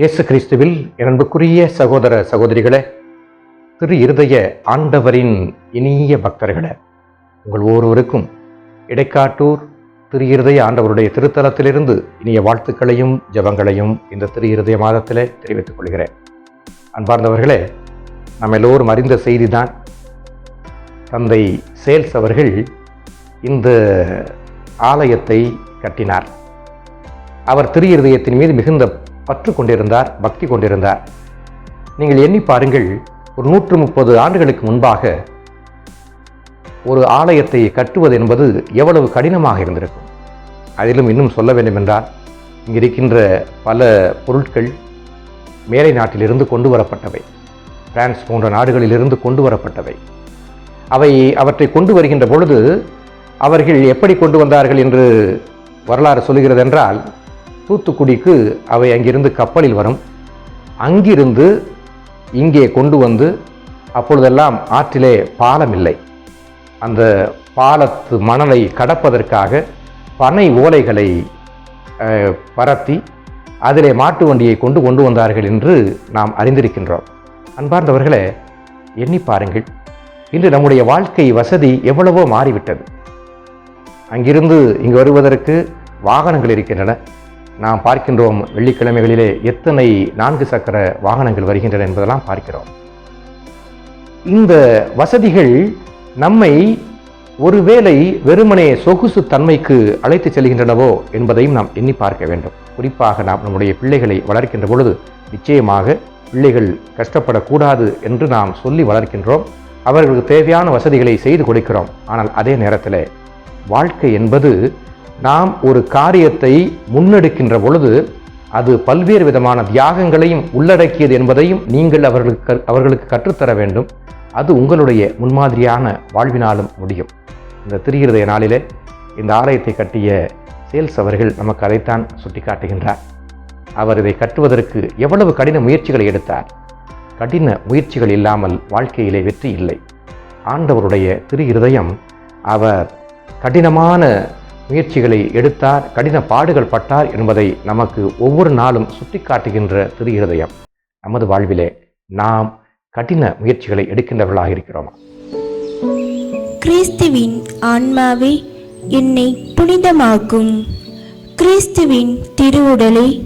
இயேசு கிறிஸ்துவில் அன்புக்குரிய சகோதர சகோதரிகளே திரு இருதய ஆண்டவரின் இனிய பக்தர்களே உங்கள் ஒவ்வொருவருக்கும் இடைக்காட்டூர் திரு இருதய ஆண்டவருடைய திருத்தலத்திலிருந்து இனிய வாழ்த்துக்களையும் ஜெபங்களையும் இந்த திரு இருதய மாதத்திலே தெரிவித்துக் கொள்கிறேன். அன்பார்ந்தவர்களே நம்ம எல்லோரும் அறிந்த செய்திதான். தந்தை சேல்ஸ் அவர்கள் இந்த ஆலயத்தை கட்டினார். அவர் திரு இருதயத்தின் மீது மிகுந்த பற்று கொண்டிருந்தார் பக்தி கொண்டிருந்தார். நீங்கள் எண்ணி பாருங்கள் ஒரு நூற்று முப்பது ஆண்டுகளுக்கு முன்பாக ஒரு ஆலயத்தை கட்டுவது என்பது எவ்வளவு கடினமாக இருந்திருக்கும். அதிலும் இன்னும் சொல்ல வேண்டுமென்றால் இங்கே இருக்கின்ற பல பொருட்கள் மேலை நாட்டிலிருந்து கொண்டு வரப்பட்டவை. பிரான்ஸ் போன்ற நாடுகளிலிருந்து கொண்டு வரப்பட்டவை. அவை அவற்றை கொண்டு வருகின்ற பொழுது அவர்கள் எப்படி கொண்டு வந்தார்கள் என்று வரலாறு சொல்கிறது என்றால் தூத்துக்குடிக்கு அவை அங்கிருந்து கப்பலில் வரும். அங்கிருந்து இங்கே கொண்டு வந்து அப்பொழுதெல்லாம் ஆற்றிலே பாலம் இல்லை. அந்த பாலத்து மணலை கடப்பதற்காக பனை ஓலைகளை பரத்தி அதிலே மாட்டு வண்டியை கொண்டு கொண்டு வந்தார்கள் என்று நாம் அறிந்திருக்கின்றோம். அன்பார்ந்தவர்களே எண்ணி பாருங்கள். இன்று நம்முடைய வாழ்க்கை வசதி எவ்வளவோ மாறிவிட்டது. அங்கிருந்து இங்கு வருவதற்கு வாகனங்கள் இருக்கின்றன. நாம் பார்க்கின்றோம் வெள்ளிக்கிழமைகளிலே எத்தனை நான்கு சக்கர வாகனங்கள் வருகின்றன என்பதெல்லாம் பார்க்கிறோம். இந்த வசதிகள் நம்மை ஒருவேளை வெறுமனே சொகுசு தன்மைக்கு அழைத்து செல்கின்றனவோ என்பதையும் நாம் எண்ணி பார்க்க வேண்டும். குறிப்பாக நாம் நம்முடைய பிள்ளைகளை வளர்க்கின்ற பொழுது நிச்சயமாக பிள்ளைகள் கஷ்டப்படக்கூடாது என்று நாம் சொல்லி வளர்க்கின்றோம். அவர்களுக்கு தேவையான வசதிகளை செய்து கொடுக்கிறோம். ஆனால் அதே நேரத்தில் வாழ்க்கை என்பது நாம் ஒரு காரியத்தை முன்னெடுக்கின்ற பொழுது அது பல்வேறு விதமான தியாகங்களையும் உள்ளடக்கியது என்பதையும் நீங்கள் அவர்களுக்கு அவர்களுக்கு கற்றுத்தர வேண்டும். அது உங்களுடைய முன்மாதிரியான வாழ்வினாலும் முடியும். இந்த திருகிருதய நாளிலே இந்த ஆலயத்தை கட்டிய சேல்ஸ் அவர்கள் நமக்கு அதைத்தான் சுட்டிக்காட்டுகின்றார். அவர் இதை கட்டுவதற்கு எவ்வளவு கடின முயற்சிகளை எடுத்தார். கடின முயற்சிகள் இல்லாமல் வாழ்க்கையிலே வெற்றி இல்லை. ஆண்டவருடைய திரு இருதயம் அவர் கடினமான முயற்சிகளை எடுத்தார் கடின பாடுகள் பட்டார் என்பதை நமக்கு ஒவ்வொரு நாளும் சுட்டிக்காட்டுகின்ற திரு இருதயம். நமது வாழ்விலே நாம் கடின முயற்சிகளை எடுக்கின்றவர்களாக இருக்கிறோமா? கிறிஸ்துவின் ஆன்மாவே என்னை புனிதமாக்கும். கிறிஸ்துவின் திருவுடலே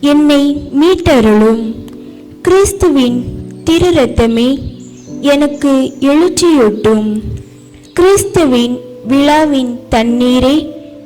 என்னை மீட்டருளும். கிறிஸ்துவின் திரு ரத்தமே எனக்கு எழுச்சியூட்டும். கிறிஸ்துவின் விழாவின் தண்ணீரே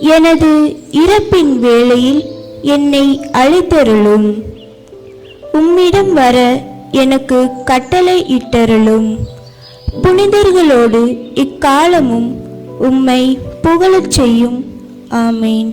எனது இறப்பின் வேளையில் என்னை அழைத்தருளும். உம்மிடம் வர எனக்கு கட்டளை இட்டருளும். புனிதர்களோடு இக்காலமும் உம்மை புகழச் செய்யும். ஆமேன்.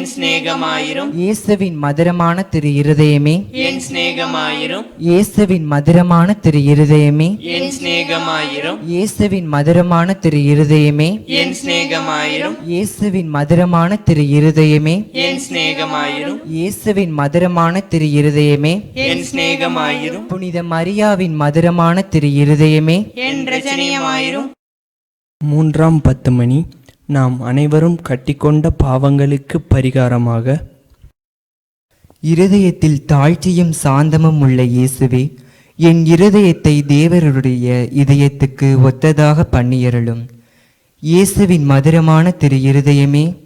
சிநேகமாயிரும் இயேசுவின் மதுரமான திரு இருதயமே. என் சிநேகமாயிரும் இயேசுவின் மதுரமான திரு இருதயமே. என் சிநேகமாயிரும் இயேசுவின் மதுரமான திரு இருதயமே. என் சிநேகமாயிரும் இயேசுவின் மதுரமான திரு இருதயமே. என் சிநேகமாயிரும் இயேசுவின் மதுரமான திரு இருதயமே. என் சிநேகமாயிரும் புனித மரியாவின் மதுரமான திரு இருதயமே. என் ரஜனியமாயிரும். மூன்றாம் பத்து மணி. நாம் அனைவரும் கட்டிக்கொண்ட பாவங்களுக்கு பரிகாரமாக இருதயத்தில் தாழ்ச்சியும் சாந்தமும் உள்ள இயேசுவே என் இருதயத்தை தேவருடைய இதயத்துக்கு ஒத்ததாக பண்ணியருளும். இயேசுவின் மதுரமான திரு இருதயமே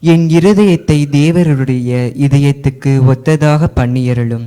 என் இருதயத்தை தேவருடைய இதயத்துக்கு ஒத்ததாக பண்ணியருளும்.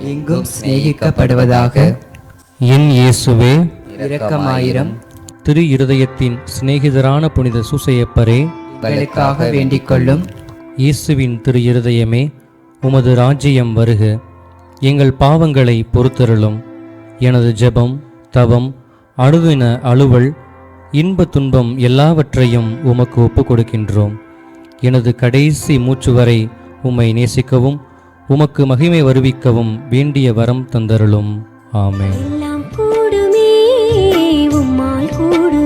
எங்கும் சிநேகிக்கப்படுவதாக என் இயேசுவே இரக்கமாயிரம் திரு இருதயத்தின் சிநேகிதரான புனித சூசையப்பரே எங்களுக்காக வேண்டிக் கொள்ளும் இயேசுவின் திரு இருதயமே உமது ராஜ்யம் வருக. எங்கள் பாவங்களை பொறுத்தருளும். எனது ஜெபம் தவம் அணுதின அலுவல் இன்ப துன்பம் எல்லாவற்றையும் உமக்கு ஒப்புக் கொடுக்கின்றோம் எனது கடைசி மூச்சு வரை உம்மை நேசிக்கவும் உமக்கு மகிமை வருவிக்கவும் வேண்டிய வரம் தந்தருளும். ஆமே எல்லாம் கூடுமே உம்மால் கூடுமே.